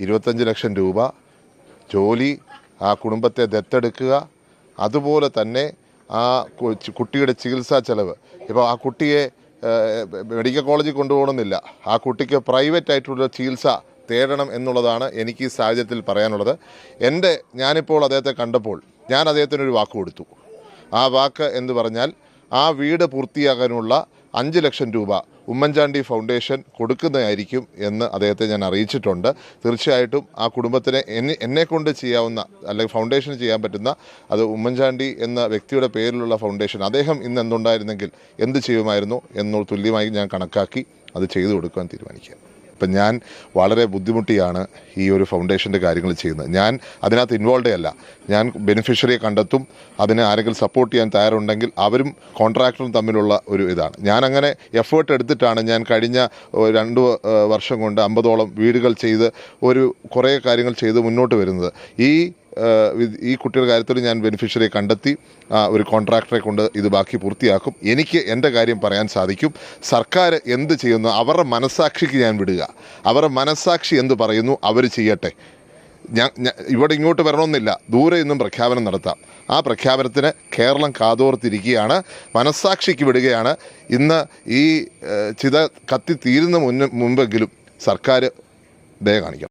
ഇരുപത്തഞ്ച് ലക്ഷം രൂപ ജോലി ആ കുടുംബത്തെ ദത്തെടുക്കുക. അതുപോലെ തന്നെ ആ കുട്ടിയുടെ ചികിത്സാ ചെലവ്. ഇപ്പോൾ ആ കുട്ടിയെ മെഡിക്കൽ കോളേജിൽ കൊണ്ടുപോകണമെന്നില്ല. ആ കുട്ടിക്ക് പ്രൈവറ്റ് ആയിട്ടുള്ള ചികിത്സ തേടണം എന്നുള്ളതാണ് എനിക്ക് ഈ സാഹചര്യത്തിൽ പറയാനുള്ളത്. എന്റെ ഞാനിപ്പോൾ അദ്ദേഹത്തെ കണ്ടപ്പോൾ ഞാൻ അദ്ദേഹത്തിനൊരു വാക്ക് കൊടുത്തു. ആ വാക്ക് എന്ന് പറഞ്ഞാൽ ആ വീട് പൂർത്തിയാകാനുള്ള അഞ്ച് ലക്ഷം രൂപ ഉമ്മൻചാണ്ടി ഫൗണ്ടേഷൻ കൊടുക്കുന്നതായിരിക്കും എന്ന് അദ്ദേഹത്തെ ഞാൻ അറിയിച്ചിട്ടുണ്ട്. തീർച്ചയായിട്ടും ആ കുടുംബത്തിനെ എന്നെ എന്നെക്കൊണ്ട് ചെയ്യാവുന്ന അല്ലെങ്കിൽ ഫൗണ്ടേഷൻ ചെയ്യാൻ പറ്റുന്ന അത് ഉമ്മൻചാണ്ടി എന്ന വ്യക്തിയുടെ പേരിലുള്ള ഫൗണ്ടേഷൻ. അദ്ദേഹം ഇന്ന് എന്തുണ്ടായിരുന്നെങ്കിൽ എന്ത് ചെയ്യുമായിരുന്നു എന്നോട് തുല്യമായി ഞാൻ കണക്കാക്കി അത് ചെയ്തു കൊടുക്കാൻ തീരുമാനിക്കുക ഇപ്പം ഞാൻ വളരെ ബുദ്ധിമുട്ടിയാണ് ഈ ഒരു ഫൗണ്ടേഷന്റെ കാര്യങ്ങൾ ചെയ്യുന്നത്. ഞാൻ അതിനകത്ത് ഇൻവോൾവേ അല്ല. ഞാൻ ബെനിഫിഷ്യറിയെ കണ്ടെത്തും അതിനെ ആരെങ്കിലും സപ്പോർട്ട് ചെയ്യാൻ തയ്യാറുണ്ടെങ്കിൽ അവരും കോൺട്രാക്ടറും തമ്മിലുള്ള ഒരു ഇതാണ്. ഞാൻ അങ്ങനെ എഫേർട്ട് എടുത്തിട്ടാണ് ഞാൻ കഴിഞ്ഞ രണ്ട് വർഷം കൊണ്ട് അമ്പതോളം വീടുകൾ ചെയ്ത് ഒരു കുറേ കാര്യങ്ങൾ ചെയ്ത് മുന്നോട്ട് വരുന്നത്. ഈ ഈ കുട്ടിയുടെ കാര്യത്തിൽ ഞാൻ ബെനിഫിഷ്യറിയെ കണ്ടെത്തി ഒരു കോൺട്രാക്ടറെ കൊണ്ട് ഇത് ബാക്കി പൂർത്തിയാക്കും. എനിക്ക് എന്റെ കാര്യം പറയാൻ സാധിക്കും. സർക്കാർ എന്ത് ചെയ്യുന്നു? അവരുടെ മനസ്സാക്ഷിക്ക് ഞാൻ വിടുക. അവരുടെ മനസ്സാക്ഷി എന്ത് പറയുന്നു? അവർ ചെയ്യട്ടെ. ഞാൻ ഇവിടെ ഇങ്ങോട്ട് വരണമെന്നില്ല. ദൂരെ നിന്നും പ്രഖ്യാപനം നടത്താം. ആ പ്രഖ്യാപനത്തിന് കേരളം കാതോർത്തിരിക്കുകയാണ്. മനസ്സാക്ഷിക്ക് വിടുകയാണ്. ഇന്ന് ഈ ചിത കത്തി തീരുന്ന മുന്ന മുമ്പെങ്കിലും സർക്കാർ ദയ കാണിക്കണം.